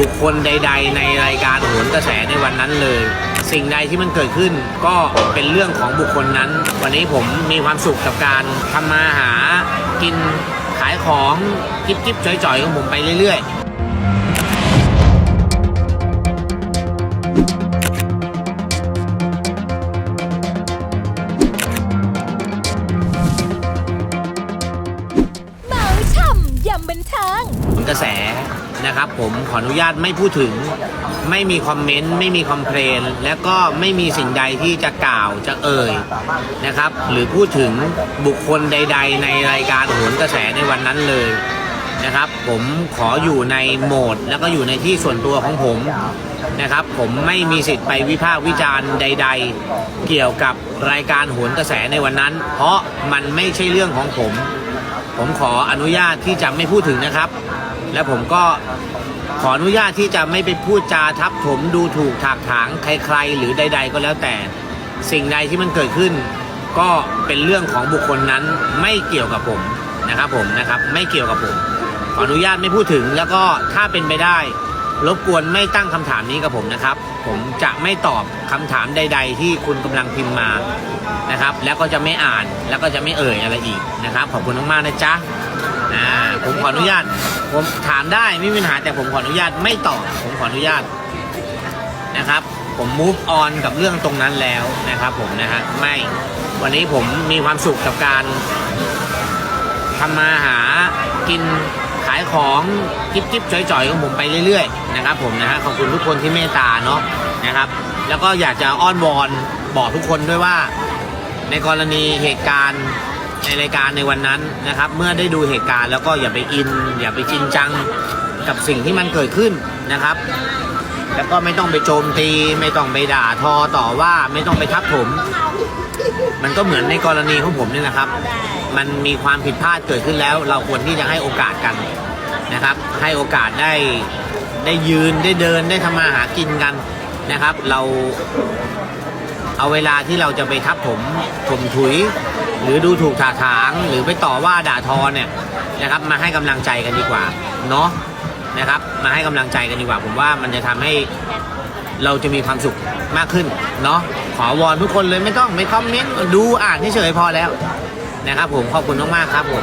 บุคคลใด ๆ ในรายการโหนกระแสในวันนั้นเลย สิ่งใดที่มันเกิดขึ้นก็เป็นเรื่องของบุคคลนั้น วันนี้ผมมีความสุขกับการทำมาหากินขายของจิ๊บจิ๊บๆจ่อยๆของผมไปเรื่อยๆเมาช่ำยำบันเทิงกระแส นะครับผมขออนุญาตไม่พูดถึง ไม่มีคอมเมนต์ไม่มีคอมเพลนและก็ไม่มีสิ่งใดที่จะกล่าวจะเอ่ยนะครับ หรือพูดถึงบุคคลใด ๆ ในรายการโหนกระแสในวันนั้นเลยนะครับ ผมขออยู่ในโหมด แล้วก็อยู่ในที่ส่วนตัวของผมนะครับ ผมไม่มีสิทธิ์ไปวิพากษ์วิจารณ์ใด ๆ เกี่ยวกับรายการโหนกระแสในวันนั้น เพราะมันไม่ใช่เรื่องของผม ผมขออนุญาตที่จะไม่พูดถึงนะครับ และผมก็ขออนุญาตที่จะไม่ไปพูดจาทับถมดูถูกถากถางใครๆ หรือใด ๆ ก็แล้วแต่ สิ่งใดที่มันเกิดขึ้น ก็เป็นเรื่องของบุคคลนั้นไม่เกี่ยวกับผมนะครับผมนะครับไม่เกี่ยวกับผม ขออนุญาตไม่พูดถึงแล้วก็ถ้าเป็นไปได้ รบกวนไม่ตั้งคำถามนี้กับผมนะครับ ผมจะไม่ตอบคำถามใด ๆ ที่คุณกำลังพิมพ์มานะครับ แล้วก็จะไม่อ่านแล้วก็จะไม่เอ่ยอะไรอีกนะครับ ขอบคุณมากๆนะจ๊ะ อ่าผมขออนุญาต ผมถามได้ไม่มีปัญหาแต่ผมขออนุญาตไม่ตอบผมขออนุญาตนะครับ ผม move on กับเรื่องตรงนั้นแล้วนะครับ ผมนะฮะไม่วันนี้ผมมีความสุขกับการทำมาหากินขายของจิ๊บจิ๊บจ่อยๆของผมไปเรื่อยๆนะครับ ผมนะฮะขอบคุณทุกคนที่เมตตาเนาะนะครับ แล้วก็อยากจะอ้อนวอนบอกทุกคนด้วยว่า ในกรณีเหตุการณ์ ในรายการในวันนั้นนะครับ เมื่อได้ดูเหตุการณ์แล้วก็อย่าไปอิน อย่าไปจริงจังกับสิ่งที่มันเกิดขึ้นนะครับ แล้วก็ไม่ต้องไปโจมตี ไม่ต้องไปด่าทอต่อว่าไม่ต้องไปทับถม มันก็เหมือนในกรณีของผมนี่นะครับ มันมีความผิดพลาดเกิดขึ้นแล้ว เราควรที่จะให้โอกาสกันนะครับ ให้โอกาสได้ได้ยืนได้เดินได้ทำมาหากินกันนะครับ เราเอาเวลาที่เราจะไปทับถมถมถุย หรือดูถูกถากถางหรือไปต่อว่าด่าทอเนี่ยนะครับ มาให้กำลังใจกันดีกว่าเนาะนะครับ มาให้กำลังใจกันดีกว่า ผมว่ามันจะทำให้เราจะมีความสุขมากขึ้นเนาะขอวอนทุกคนเลยไม่ต้องไม่คอมเมนต์ดูอ่านเฉยๆพอแล้วนะครับผมขอบคุณมากๆครับผม